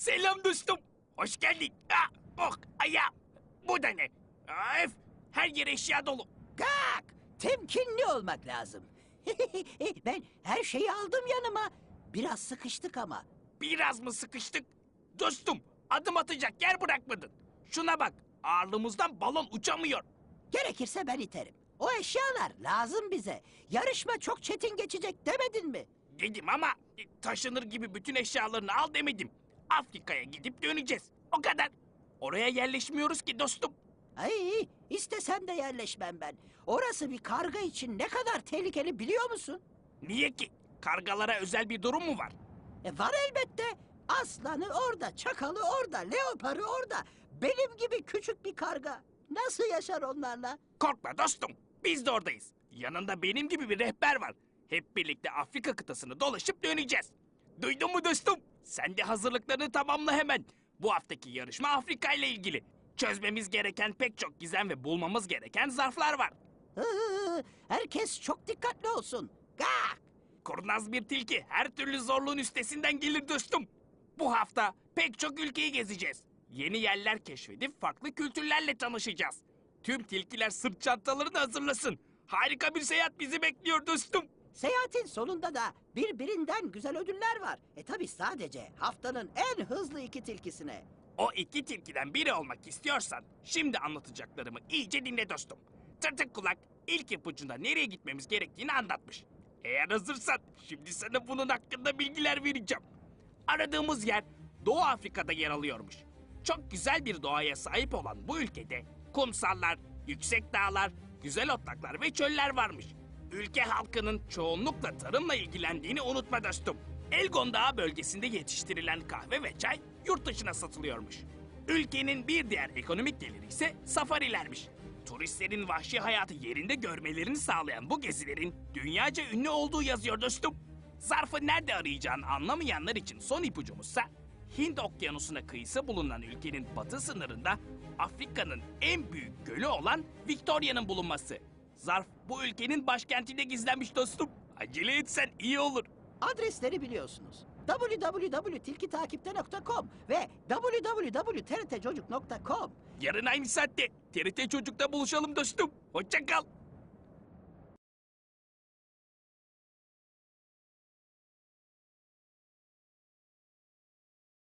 Selam dostum. Hoş geldin. Ah, oh, ayağım. Bu da ne? Öf, her yer eşya dolu. Kalk! Temkinli olmak lazım. ben her şeyi aldım yanıma. Biraz sıkıştık ama. Biraz mı sıkıştık? Dostum, adım atacak yer bırakmadın. Şuna bak, ağırlığımızdan balon uçamıyor. Gerekirse ben iterim. O eşyalar lazım bize. Yarışma çok çetin geçecek demedin mi? Dedim ama e, taşınır gibi bütün eşyalarını al demedim. Afrika'ya gidip döneceğiz. O kadar. Oraya yerleşmiyoruz ki dostum. Ay istesem de yerleşmem ben. Orası bir karga için ne kadar tehlikeli biliyor musun? Niye ki? Kargalara özel bir durum mu var? E var elbette. Aslanı orada, çakalı orada, leoparı orada. Benim gibi küçük bir karga. Nasıl yaşar onlarla? Korkma dostum. Biz de oradayız. Yanında benim gibi bir rehber var. Hep birlikte Afrika kıtasını dolaşıp döneceğiz. Duydun mu dostum? Sen de hazırlıklarını tamamla hemen. Bu haftaki yarışma Afrika ile ilgili. Çözmemiz gereken pek çok gizem ve bulmamız gereken zarflar var. Herkes çok dikkatli olsun. Gak! Kurnaz bir tilki her türlü zorluğun üstesinden gelir dostum. Bu hafta pek çok ülkeyi gezeceğiz. Yeni yerler keşfedip farklı kültürlerle tanışacağız. Tüm tilkiler sırt çantalarını hazırlasın. Harika bir seyahat bizi bekliyor dostum. Seyahatin sonunda da birbirinden güzel ödüller var. E tabi sadece haftanın en hızlı iki tilkisine. O iki tilkiden biri olmak istiyorsan şimdi anlatacaklarımı iyice dinle dostum. Tırtık kulak ilk ipucunda nereye gitmemiz gerektiğini anlatmış. Eğer hazırsan şimdi sana bunun hakkında bilgiler vereceğim. Aradığımız yer Doğu Afrika'da yer alıyormuş. Çok güzel bir doğaya sahip olan bu ülkede kumsallar, yüksek dağlar, güzel otlaklar ve çöller varmış. Ülke halkının çoğunlukla tarımla ilgilendiğini unutma dostum. Elgon Dağı bölgesinde yetiştirilen kahve ve çay yurt dışına satılıyormuş. Ülkenin bir diğer ekonomik geliri ise safarilermiş. Turistlerin vahşi hayatı yerinde görmelerini sağlayan bu gezilerin dünyaca ünlü olduğu yazıyor dostum. Zarfı nerede arayacağını anlamayanlar için son ipucumuzsa Hint okyanusuna kıyısı bulunan ülkenin batı sınırında Afrika'nın en büyük gölü olan Victoria'nın bulunması. Zarf bu ülkenin başkentinde gizlenmiş dostum. Acele etsen iyi olur. Adresleri biliyorsunuz. www.tilkitakipte.com ve www.trtcocuk.com Yarın aynı saatte TRT Çocuk'ta buluşalım dostum. Hoşça kal.